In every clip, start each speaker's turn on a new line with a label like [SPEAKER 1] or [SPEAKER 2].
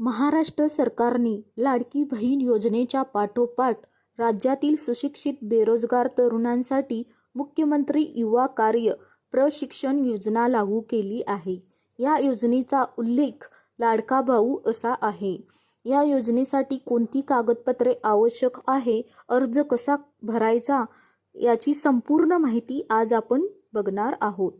[SPEAKER 1] महाराष्ट्र सरकारने लाडकी बहीण योजनेच्या पाठोपाठ राज्यातील सुशिक्षित बेरोजगार तरुणांसाठी मुख्यमंत्री युवा कार्य प्रशिक्षण योजना लागू केली आहे. या योजनेचा उल्लेख लाडका भाऊ असा आहे. या योजनेसाठी कोणती कागदपत्रे आवश्यक आहे अर्ज कसा भरायचा याची संपूर्ण माहिती आज आपण बघणार आहोत.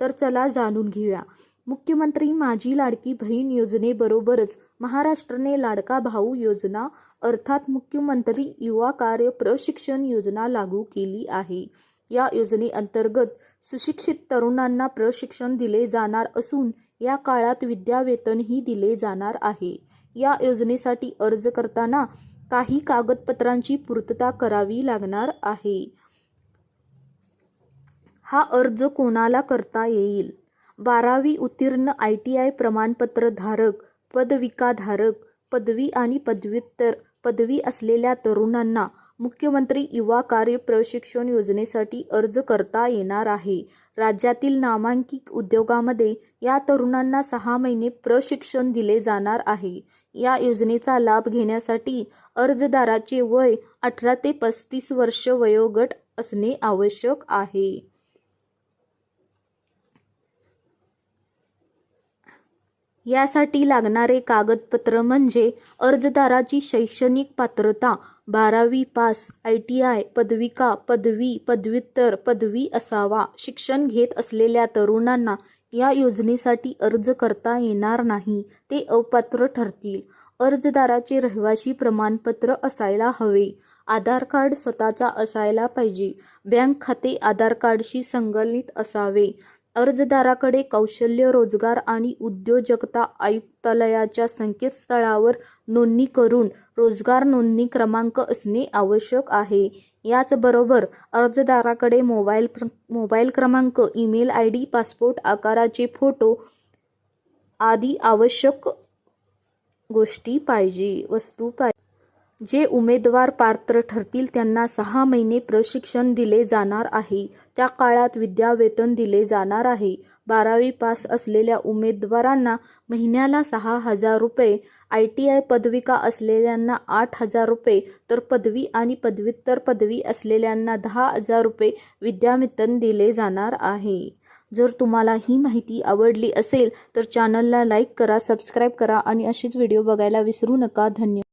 [SPEAKER 1] तर चला जाणून घेऊया. मुख्यमंत्री माझी लाडकी बहीण योजनेबरोबरच महाराष्ट्राने लाडका भाऊ योजना अर्थात मुख्यमंत्री युवा कार्य प्रशिक्षण योजना लागू केली आहे. या योजनेअंतर्गत सुशिक्षित तरुणांना प्रशिक्षण दिले जाणार असून या काळात विद्यावेतनही दिले जाणार आहे. या योजनेसाठी अर्ज करताना काही कागदपत्रांची पूर्तता करावी लागणार आहे. हा अर्ज कोणाला करता येईल? बारावी उत्तीर्ण आय टी आय प्रमाणपत्र धारक पदविकाधारक पदवी आणि पदव्युत्तर पदवी असलेल्या तरुणांना मुख्यमंत्री युवा कार्य प्रशिक्षण योजनेसाठी अर्ज करता येणार आहे. राज्यातील नामांकित उद्योगामध्ये या तरुणांना सहा महिने प्रशिक्षण दिले जाणार आहे. या योजनेचा लाभ घेण्यासाठी अर्जदाराचे वय अठरा ते पस्तीस वर्ष वयोगट असणे आवश्यक आहे. यासाठी लागणारे कागदपत्र म्हणजे अर्जदाराची शैक्षणिक पात्रता बारावी पास आय टी आय पदविका पदवी पदव्युत्तर पदवी असावा. शिक्षण घेत असलेल्या तरुणांना या योजनेसाठी अर्ज करता येणार नाही ते अपात्र ठरतील. अर्जदाराचे रहिवासी प्रमाणपत्र असायला हवे. आधार कार्ड स्वतःचा असायला पाहिजे. बँक खाते आधार कार्डशी संगलित असावे. अर्जदाराकडे कौशल्य रोजगार आणि उद्योजकता आयुक्तालयाच्या संकेतस्थळावर नोंदणी करून रोजगार नोंदणी क्रमांक असणे आवश्यक आहे. याचबरोबर अर्जदाराकडे मोबाईल प्र मोबाईल क्रमांक ईमेल आय डी पासपोर्ट आकाराचे फोटो आदी आवश्यक गोष्टी पाहिजे वस्तू पाहिजे. जे उमेदवार पात्र ठरतील त्यांना सहा महिने प्रशिक्षण दिले जाणार आहे. त्या काळात विद्यावेतन दिले जाणार आहे. बारावी पास असलेल्या उमेदवारांना महिन्याला सहा हजार रुपये आय टी आय पदविका असलेल्यांना आठ हजार रुपये तर पदवी आणि पदव्युत्तर पदवी असलेल्यांना दहा हजार रुपये विद्यावेतन दिले जाणार आहे. जर तुम्हाला ही माहिती आवडली असेल तर चॅनलला लाईक करा सबस्क्राईब करा आणि असेच व्हिडिओ बघायला विसरू नका. धन्यवाद.